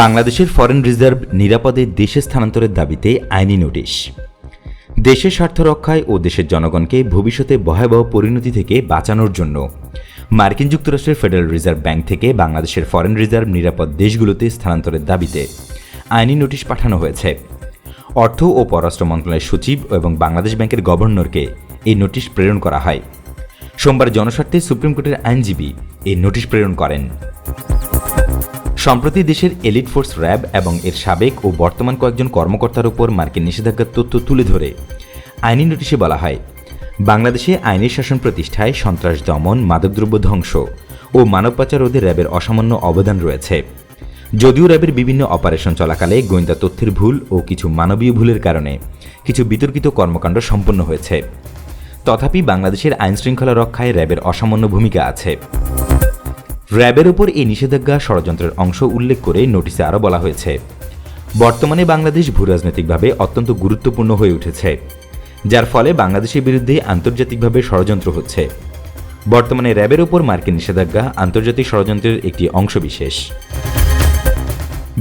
বাংলাদেশের foreign reserve নিরাপদে দেশে স্থানান্তরের দাবিতে আইনি নোটিশ। দেশের স্বার্থ রক্ষায় ও দেশের জনগণকে ভবিষ্যতে ভয়াবহ পরিণতি থেকে বাঁচানোর জন্য মার্কিন যুক্তরাষ্ট্রের ফেডারেল রিজার্ভ ব্যাংক থেকে বাংলাদেশের ফরেন রিজার্ভ নিরাপদ দেশগুলোতে স্থানান্তরের দাবিতে আইনি নোটিশ পাঠানো হয়েছে। অর্থ ও পররাষ্ট্র মন্ত্রণালয়ের সচিব এবং বাংলাদেশ ব্যাংকের গভর্নরকে এই নোটিশ প্রেরণ করা হয়। সোমবার জনস্বার্থে সুপ্রিম কোর্টের আইনজীবী এই নোটিশ প্রেরণ করেন। সম্প্রতি দেশের এলিট ফোর্স র্যাব এবং এর সাবেক ও বর্তমান কয়েকজন কর্মকর্তার উপর মার্কিন নিষেধাজ্ঞার তথ্য তুলে ধরে। আইনি নোটিশে বলা হয়, বাংলাদেশে আইনের শাসন প্রতিষ্ঠায় সন্ত্রাস দমন, মাদকদ্রব্য ধ্বংস ও মানব পাচার রোধে র্যাবের অসামান্য অবদান রয়েছে। যদিও র্যাবের বিভিন্ন অপারেশন চলাকালে গোয়েন্দা তথ্যের ভুল ও কিছু মানবীয় ভুলের কারণে কিছু বিতর্কিত কর্মকাণ্ড সম্পন্ন হয়েছে। তথাপি বাংলাদেশের আইনশৃঙ্খলা রক্ষায় র্যাবের অসামান্য ভূমিকা আছে। র্যাবের ওপর এই নিষেধাজ্ঞা ষড়যন্ত্রের অংশ উল্লেখ করে নোটিশে আরও বলা হয়েছে। বর্তমানে বাংলাদেশ ভূরাজনৈতিকভাবে অত্যন্ত গুরুত্বপূর্ণ হয়ে উঠেছে, যার ফলে বাংলাদেশের বিরুদ্ধে আন্তর্জাতিকভাবে ষড়যন্ত্র হচ্ছে। বর্তমানে র্যাবের ওপর মার্কিন নিষেধাজ্ঞা আন্তর্জাতিক ষড়যন্ত্রের একটি অংশবিশেষ।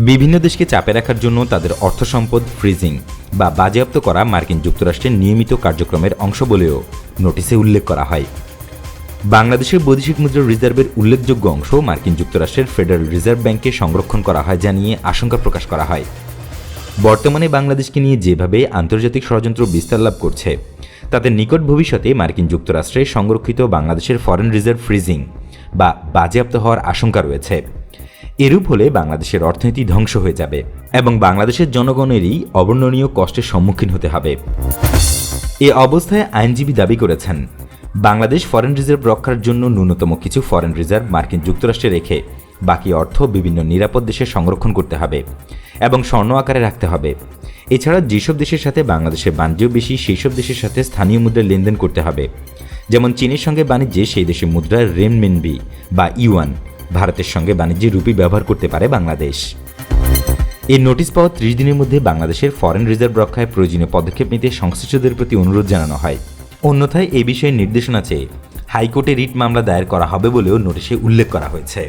বিভিন্ন দেশকে চাপে রাখার জন্য তাদের অর্থ সম্পদ ফ্রিজিং বা বাজেয়াপ্ত করা মার্কিন যুক্তরাষ্ট্রের নিয়মিত কার্যক্রমের অংশ বলেও নোটিশে উল্লেখ করা হয়। বাংলাদেশের বৈদেশিক মুদ্রা রিজার্ভের উল্লেখযোগ্য অংশ মার্কিন যুক্তরাষ্ট্রের ফেডারেল রিজার্ভ ব্যাংকে সংরক্ষণ করা হয় জানিয়ে আশঙ্কা প্রকাশ করা হয়। বর্তমানে বাংলাদেশকে নিয়ে যেভাবে আন্তর্জাতিক ষড়যন্ত্র বিস্তার লাভ করছে, তাতে নিকট ভবিষ্যতে মার্কিন যুক্তরাষ্ট্রে সংরক্ষিত বাংলাদেশের ফরেন রিজার্ভ ফ্রিজিং বা বাজেয়াপ্ত হওয়ার আশঙ্কা রয়েছে। এরূপ হলে বাংলাদেশের অর্থনীতি ধ্বংস হয়ে যাবে এবং বাংলাদেশের জনগণেরই অবর্ণনীয় কষ্টের সম্মুখীন হতে হবে। এ অবস্থায় আইনজীবী দাবি করেছেন বাংলাদেশ ফরেন রিজার্ভ রক্ষার জন্য ন্যূনতম কিছু ফরেন রিজার্ভ মার্কিন যুক্তরাষ্ট্রে রেখে বাকি অর্থ বিভিন্ন নিরাপদ দেশে সংরক্ষণ করতে হবে এবং স্বর্ণ আকারে রাখতে হবে। এছাড়া যেসব দেশের সাথে বাংলাদেশের বাণিজ্য বেশি সেই সব দেশের সাথে স্থানীয় মুদ্রায় লেনদেন করতে হবে। যেমন চীনের সঙ্গে বাণিজ্যে সেই দেশের মুদ্রার রেনমেনবি বা ইউয়ান ভারতের সঙ্গে বাণিজ্যে রুপি ব্যবহার করতে পারে বাংলাদেশ। এই নোটিশ পাওয়া ত্রিশ দিনের মধ্যে বাংলাদেশের ফরেন রিজার্ভ রক্ষায় প্রয়োজনীয় পদক্ষেপ নিতে সংশ্লিষ্টদের প্রতি অনুরোধ জানানো হয়। অন্যথায় এ বিষয়ে নির্দেশনা চেয়ে হাইকোর্টে রিট মামলা দায়ের করা হবে বলেও নোটিশে উল্লেখ করা হয়েছে।